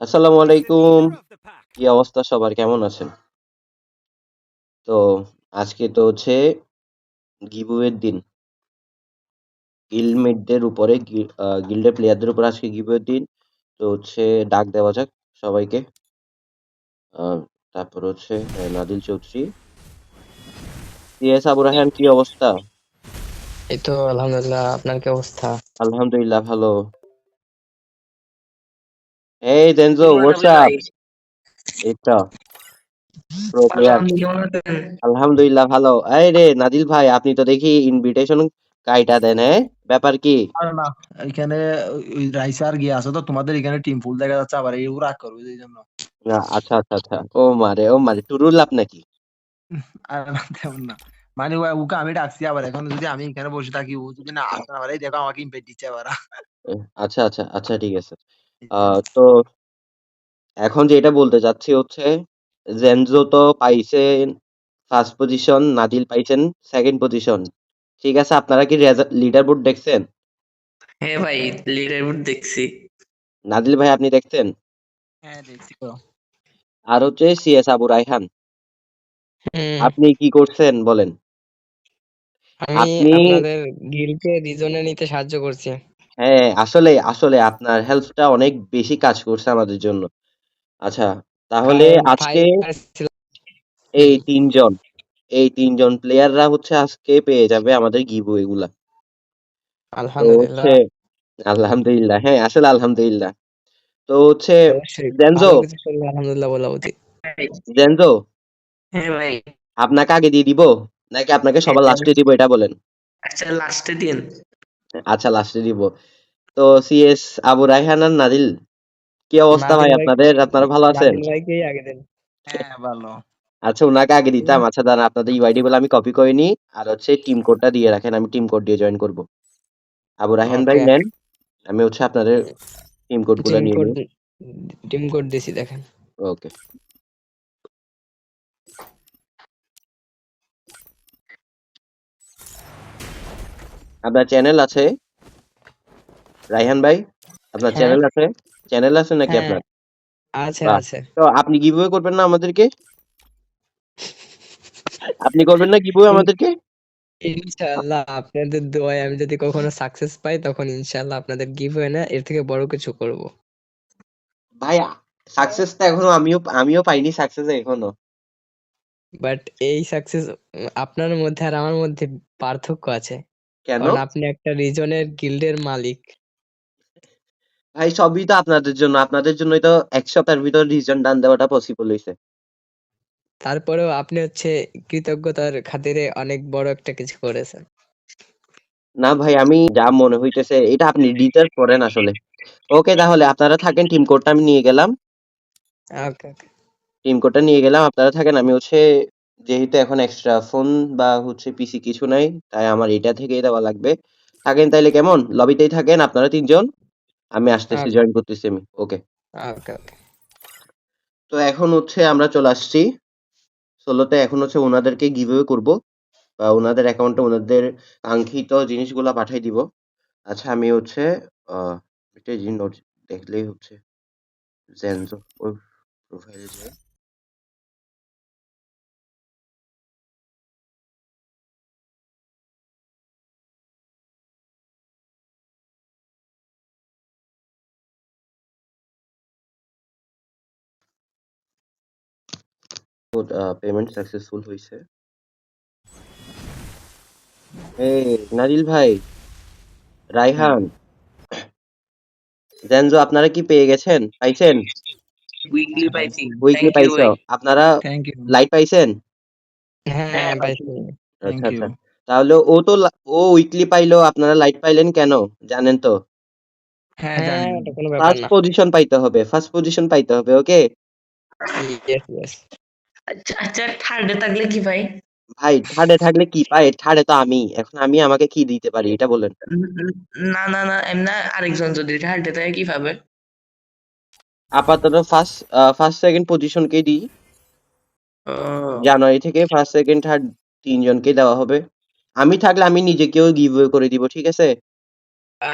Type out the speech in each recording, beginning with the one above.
আসসালামু আলাইকুম কি অবস্থা সবার? কেমন আছেন? তো আজকে তো হচ্ছে গিভওয়ের দিন। গিল্ডমেটদের উপরে গিল্ডের প্লেয়ারদের উপর আজকে গিভওয়ের দিন। তো হচ্ছে ডাক দেওয়া যাক সবাইকে। তারপর হচ্ছে নাদিল চৌধুরী। সিএস আবু রাহান কি অবস্থা? এই তো আলহামদুলিল্লাহ। আপনার কি অবস্থা? আলহামদুলিল্লাহ ভালো। হোয়াটসঅ্যাপ এই তো প্রো প্লেয়ার আলহামদুলিল্লাহ ভালো। এই রে নাদিল ভাই আপনি তো দেখি ইনভিটেশন কাইটা দেন হ্যাঁ? ব্যাপার কি? না এখানে ওই রাইসার গিয়ে আছে তো তোমাদের এখানে টিম ফুল দেখা যাচ্ছে আবার এই রাগ করবে এই জন্য। না, আচ্ছা আচ্ছা আচ্ছা। ও মারে ও মারে টুরুল নাকি? আর না তেমন না। মানে ও- ওকে আমি ডাকছি আবার এখন যদি আমি এখানে বসে থাকি ও যদি না আসে না আবার এই দেখো আমাকে ইনভাইট দিচ্ছে আবার। আচ্ছা আচ্ছা আচ্ছা ঠিক আছে। আহ, তো এখন যেটা বলতে চাচ্ছি হচ্ছে জেনজো তো পাইছেন ফার্স্ট পজিশন নাদিল পাইছেন সেকেন্ড পজিশন ঠিক আছে আপনারা কি লিডার বোর্ড দেখছেন? হ্যাঁ ভাই লিডার বোর্ড দেখছি। নাদিল ভাই আপনি দেখছেন? হ্যাঁ দেখছি তো। আর হচ্ছে সিএস আবু রাইহান হুম, আপনি কি করছেন বলেন? আমি আপনি- আপনাদের গিল্ডকে রিজনে নিতে সাহায্য করছি। হ্যাঁ আসলে আসলে আপনার হেল্পটা অনেক বেশি কাজ করছে আমাদের জন্য। আচ্ছা তাহলে কারণ আজকে এই তিনজন এই তিনজন প্লেয়াররা হচ্ছে আজকে পেয়ে যাবে আমাদের গিভওয়ে গুলা। তো আলহামদুলিল্লাহ। হচ্ছে আলহামদুলিল্লাহ হ্যাঁ আসলে আলহামদুলিল্লাহ। তো হচ্ছে অবশ্যই জেনজো ভালো কিছু করলে আলহামদুলিল্লাহ বলা উচিত। জেনজো হ্যাঁ ভাই। আপনাকে আগে দিয়ে দিব? নাকি আপনাকে সবার হ্যাঁ, লাস্টে দিব এটা বলেন? আচ্ছা লাস্টে দিন আচ্ছা লাস্টে দিব। তো সিএস আবু রায়হান আর নাদিল কি অবস্থা ভাই? আপনাদের আপনারা ভালো আছেন? ভাইকেই আগে দিন? হ্যাঁ ভালো। আচ্ছা ওনাকে আগে দিতাম। আচ্ছা দাঁড়ান আপনাদের ইউআইডি গুলো আমি কপি করে নি আর হচ্ছে টিম কোডটা দিয়ে রাখেন আমি টিম কোড দিয়ে জয়েন করব। আবু রায়হান ভাই নেন। আমি হচ্ছে আপনাদের টিম কোডগুলো নিয়ে নিই। টিম কোড দিছি দেখেন। ওকে আপনার চ্যানেল আছে? রাইহান ভাই আপনার। চ্যানেল আছে? চ্যানেল আছে নাকি হ্যাঁ। আপনার? আছে আছে। তো আপনি গিভওয়ে করবেন না আমাদেরকে? আপনি করবেন না গিভওয়ে আমাদেরকে? ইনশাআল্লাহ আপনাদের দোয়ায় আমি যদি কখনো সাকসেস পাই তখন ইনশাআল্লাহ আপনাদের গিভ হয় না এর থেকে বড় কিছু করব। ভাই সাকসেস তো এখনও আমিও আমিও পাইনি সাকসেস এখনও। বাট এই সাকসেস আপনার মধ্যে আর আমার মধ্যে পার্থক্য আছে। কেন? কারণ আপনি একটা রিজনের গিল্ডের মালিক। ভাই সবই তো আপনাদের জন্য। আপনাদের জন্যই তো এক সপ্তাহের ভিতর রিজন ডান দেওয়াটা পসিবল হয়েছে তারপরেও আপনি হচ্ছে কৃতজ্ঞতার খাতিরে অনেক বড় একটা কিছু করেছেন। না ভাই আমি যা মনে হইতেছে এটা আপনি ডিজার্ভ করেন আসলে। ওকে তাহলে আপনারা থাকেন টিম কোডটা আমি নিয়ে গেলাম। ওকে ওকে। টিম কোডটা নিয়ে গেলাম আপনারা থাকেন আমি হচ্ছে যেহেতু এখন এক্সট্রা ফোন বা হচ্ছে পিসি কিছু নাই তাই আমার এটা থেকেই দেওয়া লাগবে। থাকেন তাইলে কেমন? লবিতেই থাকেন আপনারা তিনজন? আমি আসতেছি জয়েন করতেছি আমি। ওকে ওকে ওকে তো এখন হচ্ছে আমরা চলে আসছি। ষোলোতে এখন হচ্ছে ওনাদেরকে গিভওয়ে করব বা ওনাদের অ্যাকাউন্টে ওনাদের কাঙ্ক্ষিত জিনিসগুলো পাঠিয়ে দিব। আচ্ছা আমি হচ্ছে আহ একটা জিনিস নোট দেখলেই হচ্ছে। জেনজো ওর প্রোফাইলে যে পেমেন্ট সাকসেসফুল হয়েছে এই নাদিল ভাই রাইহান জেনজো আপনারা কি পেয়ে গেছেন? পাইছেন? উইকলি পাইছি। উইকলি পাইছো? আপনারা লাইট পাইছেন? হ্যাঁ পাইছি। আচ্ছা আচ্ছা। তাহলে ও তো ও উইকলি পাইলো আপনারা লাইট পাইলেন কেন? জানেন তো? হ্যাঁ হ্যাঁ ফার্স্ট পজিশন পাইতে হবে ফার্স্ট পজিশন পাইতে হবে ওকে আচ্ছা আচ্ছা থার্ডে থাকলে কি ভাই? ভাই থার্ডে থাকলে কি? থার্ডে তো আমি। এখন আমি আমাকে কি দিতে পারি? এটা বলেন। না না না এমনি আরেকজন যদি থার্ডে থাকে কি পাবে আপাতত ফার্স্ট ফার্স্ট সেকেন্ড পজিশনকে দিই। জানুয়ারি থেকে ফার্স্ট সেকেন্ড থার্ড তিনজনকে দেওয়া হবে। আমি থাকলে আমি নিজেকেও গিভ করে দিব ঠিক আছে?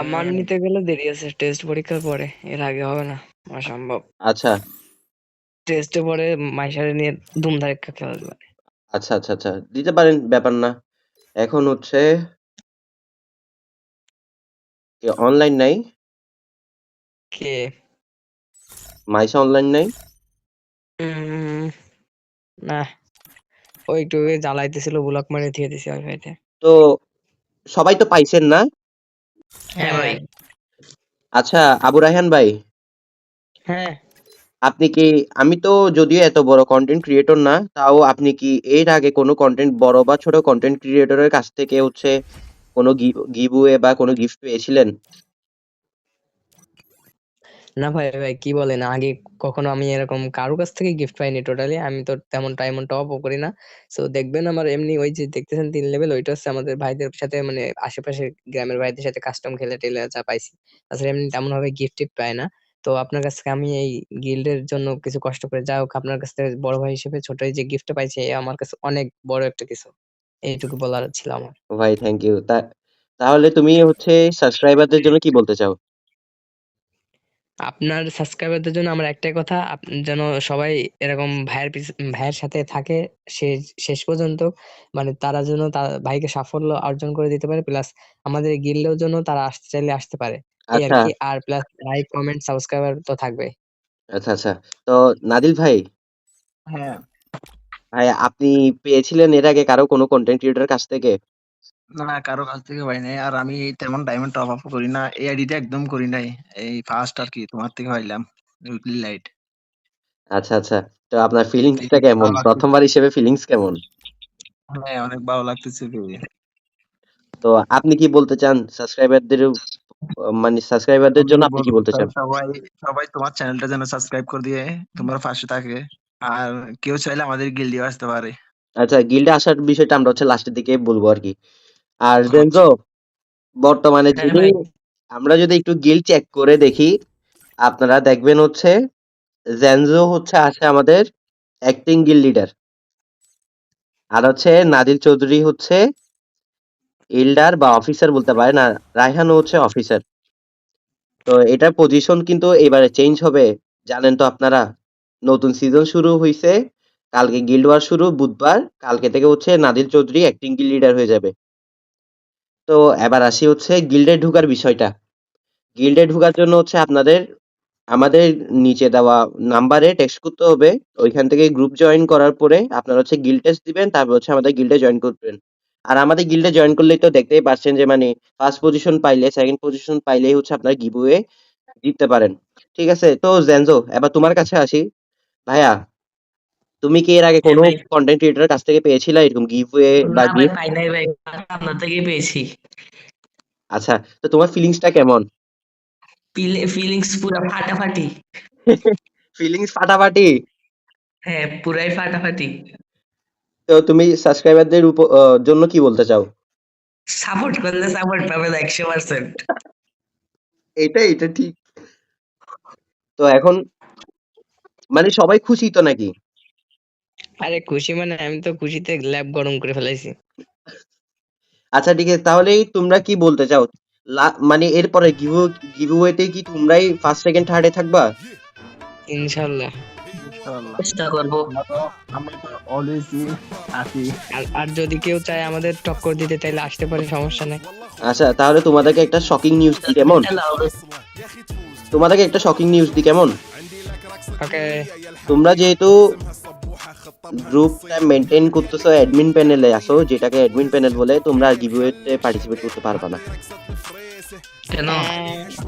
আমার নিতে গেলে দেরি আছে টেস্ট পরীক্ষার পরে। এর আগে হবে না অসম্ভব আচ্ছা। টেস্টে পরে মাইশারে নিয়ে ধুমধারাক্কা খেলা যাবে আচ্ছা আচ্ছা আচ্ছা দিতে পারেন ব্যাপার না। এখন হচ্ছে অনলাইন নাই। কে? মাইশা অনলাইন নাই। না। ও একটু জ্বালাইতেছিল ব্লক মারে দিয়ে দিছি ওয়াইফাইতে তো সবাই তো পাইছেন না? হ্যাঁ ভাই। আচ্ছা আবু রায়হান ভাই। হ্যাঁ। আপনি কি, আমি তো যদিও এত বড় কন্টেন্ট ক্রিয়েটর না, তাও আপনি কি এর আগে কোনো কন্টেন্ট বড় বা ছোট কন্টেন্ট ক্রিয়েটরের কাছ থেকে হচ্ছে কোনো গিভওয়ে বা কোনো গিফট পেয়েছিলেন? না ভাই ভাই কি বলেন, আগে কখনো আমি এরকম কারও কাছ থেকে গিফট পাইনি টোটালি আমি তো তেমন টাইমন টপ ও করি না। সো দেখবেন আমার এমনি ওই যে দেখতেছেন তিন লেভেল ওইটা হচ্ছে আমাদের ভাইদের সাথে মানে আশেপাশে গ্রামের ভাইদের সাথে কাস্টম খেলে টেলে যা পাইছি। তাছাড়া এমনি তেমন ভাবে গিফট টিফট পাই না। তো আপনার কাছ থেকে আমি এই গিল্ডের জন্য কিছু কষ্ট করে যা হোক আপনার কাছ থেকে বড় ভাই হিসেবে ছোট এই যে গিফটটা পাইছি এ আমার কাছে অনেক বড় একটা কিছু। এইটুকু বলার ছিল আমার। ভাই থ্যাংক ইউ তা তাহলে তুমি হচ্ছে সাবস্ক্রাইবারদের জন্য কি বলতে চাও? আপনার সাবস্ক্রাইবারদের জন্য আমার একটাই কথা আপ- যেন সবাই এরকম ভাইয়ের পিছ- ভাইয়ের সাথে থাকে শেষ শেষ পর্যন্ত। মানে তারা যেন তার ভাইকে সাফল্য অর্জন করে দিতে পারে প্লাস আমাদের গিল্ডেও জন্য তারা আসতে চাইলে আসতে পারে। এই আর আচ্ছা। কি আর প্লাস লাইক কমেন্ট সাবস্ক্রাইবার তো থাকবে আচ্ছা আচ্ছা। তো নাদিল ভাই হ্যাঁ। ভাই আপনি পেয়েছিলেন এর আগে কারও কোনো কন্টেন্ট ক্রিয়েটরের কাছ থেকে? না কারও কাছ থেকে পাই নাই। আর আমি তেমন ডায়মন্ড টপ আপ করি না। এই আইডিটা একদম করি নাই। এই ফার্স্ট আর কি তোমার থেকে পাইলাম। উইকলি লাইট আচ্ছা আচ্ছা। তো আপনার ফিলিংসটা কেমন? প্রথমবার হিসেবে ফিলিংস কেমন? হ্যাঁ অনেক ভালো লাগতেছে। পেয়ে তো আপনি কি বলতে চান? সাবস্ক্রাইবারদের মানে সাবস্ক্রাইবারদের জন্য আপনি কি বলতে চান? সবাই সবাই তোমার চ্যানেলটা যেন সাবস্ক্রাইব করে দিয়ে তোমার পাশে থাকে। আর কেউ চাইলে আমাদের গিল্ডিও আসতে পারে। আচ্ছা গিল্ডে আসার বিষয়টা আমরা হচ্ছে লাস্টের দিকে বলব আর কি। আর জেনজো বর্তমানে যদি আমরা যদি একটু গিল্ড চেক করে দেখি আপনারা দেখবেন হচ্ছে জেনজো হচ্ছে আছে আমাদের অ্যাক্টিং গিল্ড লিডার আর হচ্ছে নাদিল চৌধুরী হচ্ছে ইল্ডার বা অফিসার বলতে পারেন আর রায়হানও হচ্ছে অফিসার তো এটার পজিশন কিন্তু এবারে চেঞ্জ হবে। জানেন তো আপনারা, নতুন সিজন শুরু হয়েছে কালকে গিল্ড ওয়ার শুরু, বুধবার, কালকে থেকে হচ্ছে Nadil Chowdhury acting guild leader হয়ে যাবে। তো এবার আসি হচ্ছে গিল্ডে ঢুকার বিষয়টা। গিল্ডে ঢুকার জন্য হচ্ছে আপনাদের, আমাদের নিচে দেওয়া নাম্বারে টেক্সট করতে হবে। ওইখান থেকে গ্রুপ জয়েন করার পরে আপনারা হচ্ছে গিল্ড টেস্ট দিবেন, তারপর হচ্ছে আমাদের গিল্ডে জয়েন করবেন। আমাদের গিল্ডে জয়েন করলেই তো দেখতেই পাচ্ছেন যে মানে ফার্স্ট পজিশন পাইলে সেকেন্ড পজিশন পাইলেই হচ্ছে আপনার গিভওয়ে জিততে পারেন। ঠিক আছে তো জেনজো এবার তোমার কাছে আসি। ভাইয়া তুমি কি এর আগে হ্যাঁ কোনো। কন্টেন্ট ক্রিয়েটরের কাছ থেকে পেয়েছিলে এরকম গিভওয়ে বা গিফট পাই নাই ভাই আপনার থেকেই পেয়েছি। আচ্ছা তো তোমার ফিলিংসটা কেমন? ফিলিংস পুরো ফাটাফাটি। ফিলিংস ফাটাফাটি? হ্যাঁ পুরাই ফাটাফাটি। তো তুমি সাবস্ক্রাইবারদের জন্য কি বলতে চাও? সাপোর্ট করলে সাপোর্ট পাবেন একশো পার্সেন্ট এটা এটা ঠিক। তো এখন মানে সবাই খুশি তো নাকি? আরে খুশি মানে আমি তো খুশিতে ল্যাব গরম করে ফেলাইছি। আচ্ছা ঠিক আছে তাহলে তোমরা কি বলতে চাও? মানে এরপরে গিভ গিভওয়েতে কি তোমরাই ফার্স্ট সেকেন্ড থার্ডে থাকবা? ইনশাআল্লাহ চেষ্টা করব। আমরা তো অলওয়েজই আছি। আর যদি কেউ চায় আমাদের টক্কর দিতে তাইলে আসতে পারে সমস্যা নেই। আচ্ছা তাহলে তোমাদেরকে একটা শকিং নিউজ দিই কেমন? তোমাদেরকে একটা শকিং নিউজ দিই কেমন? ওকে। তোমরা যেহেতু গ্রুপটা মেনটেন করতেছো অ্যাডমিন প্যানেলে আসো যেটাকে অ্যাডমিন প্যানেল বলে তোমরা গিভওয়েতে পার্টিসিপেট করতে পারবে না। কেন?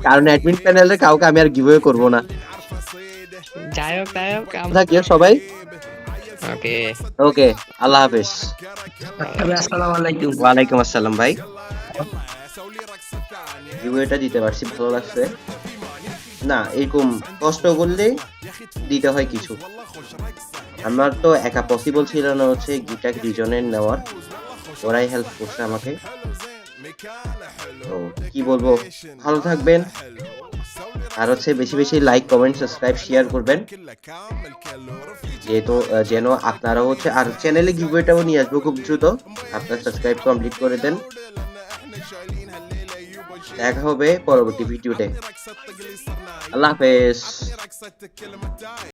কারণ অ্যাডমিন প্যানেলে কাউকে আমি আর গিভওয়ে করব না। যাই হোক তাই হোক থাকিও সবাই? ওকে। ওকে আল্লাহ হাফেজ। আসসালামু আলাইকুম। ওয়ালাইকুম আসসালাম ভাই। গিভওয়েটা দিতে পারছি ভালো লাগছে। না এরকম কষ্ট করলে দিতে হয় কিছু। আমার তো একা পসিবল ছিল না হচ্ছে গিটার দুজনের নেওয়ার। ওরাই হেল্প করছে আমাকে। তো কি বলব? ভালো থাকবেন। আর হচ্ছে বেশি বেশি লাইক কমেন্ট সাবস্ক্রাইব শেয়ার করবেন। যেহেতু যেন আপনারাও হচ্ছে আর চ্যানেলে গিভওয়েটাও নিয়ে আসব খুব দ্রুত, আপনার সাবস্ক্রাইব কমপ্লিট করে দেন। দেখা হবে পরবর্তী ভিডিওতে আল্লাহ হাফেজ।